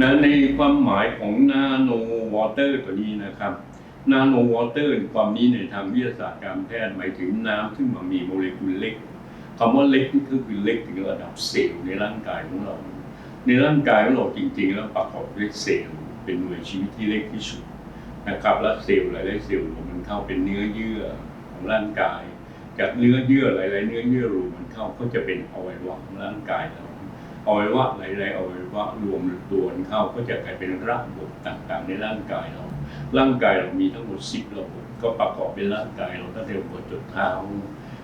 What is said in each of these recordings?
ในความหมายของนาโนวอเตอร์ตัวนี้นะครับนาโนวอเตอร์ความนี้ในทางวิทยาศาสตร์การแพทย์หมายถึงน้ำซึ่งมันมีโมเลกุลเล็กคำว่าเล็กนี่ก็คือเล็กถึงระดับเซลล์ในร่างกายของเรา ในร่างกายของเราจริง ๆ แล้วประกอบด้วยเซลล์เป็นหน่วยชีวิตที่เล็กที่สุดนะครับและเซลล์หลายๆเซลล์มันเข้าเป็นเนื้อเยื่อของร่างกาย จากเนื้อเยื่อหลาย ๆ เนื้อเยื่อรวมมันเข้าก็จะเป็นอวัยวะของร่างกายเรา อวัยวะหลายๆอวัยวะรวมตัวกันเข้าก็จะกลายเป็นระบบต่างๆ ในร่างกายเรา ร่างกายเรามีทั้งหมดสิบระบบก็ประกอบเป็นร่างกายเราตั้งแต่หัวจนเท้า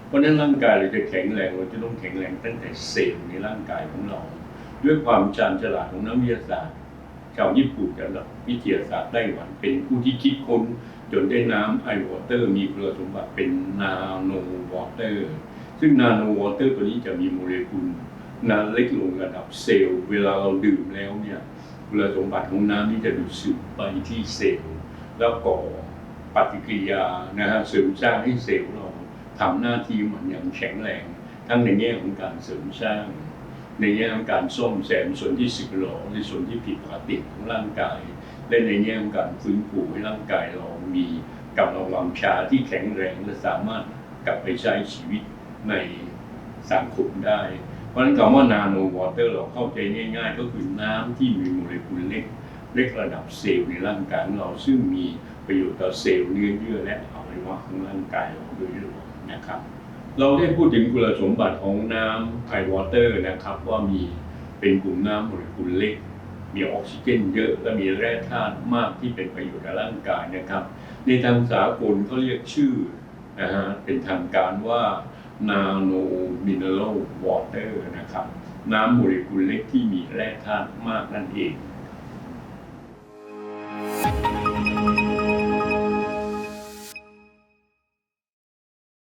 เพราะนั้นร่างกายเราจะแข็งแรงเราจะต้องแข็งแรงตั้งแต่เซลล์ในร่างกายของเรา ด้วยความชาญฉลาดของนักวิทยาศาสตร์ ชาวญี่ปุ่นกับวิทยาศาสตร์ไต้หวันเป็นผู้ที่คิดค้นจนได้น้ำไอวอเตอร์มีคุณสมบัติเป็นนาโนวอเตอร์ซึ่งนาโนวอเตอร์ตัวนี้จะมีโมเลกุล นาเล็กลงระดับเซลล์ เวลาเราดื่มแล้วเนี่ยคุณสมบัติของน้ำนี่จะดูดซึมไปที่เซลล์แล้วก่อปฏิกิริยานะฮะเสริมสร้างให้เซลล์เราทำหน้าที่มันอย่างแข็งแรง ทั้งในแง่ของการเสริมสร้าง ในแง่ของการซ่อมแซมส่วนที่สึกหรอในส่วนที่ผิดปกติของร่างกาย และในแง่ของการฟื้นฟูให้ร่างกายเรามีกำลังวังชาที่แข็งแรงและสามารถกลับไปใช้ชีวิตในสังคมได้ ราะฉะนั้นคำว่านาโนวอเตอร์เราเข้าใจง่าย ๆ ก็คือน้ำที่มีโมเลกุลเล็กเล็กระดับเซลล์ในร่างกายของเราซึ่งมีประโยชน์ต่อเซลล์เนื้อเยื่อและอวัยวะของร่างกายเราโดยรวมนะครับ เราได้พูดถึงคุณสมบัติของน้ำไอวอเตอร์นะครับว่ามีเป็นกลุ่มน้ำโมเลกุลเล็ก มีออกซิเจนเยอะและมีแร่ธาตุมากที่เป็นประโยชน์กับร่างกายนะครับ ในทางสากลเขาเรียกชื่อนะฮะเป็นทางการว่านาโนมิน วอเตอร์นะครับ น้ำโมเลกุลเล็กที่มีแร่ธาตุมากนั่นเอง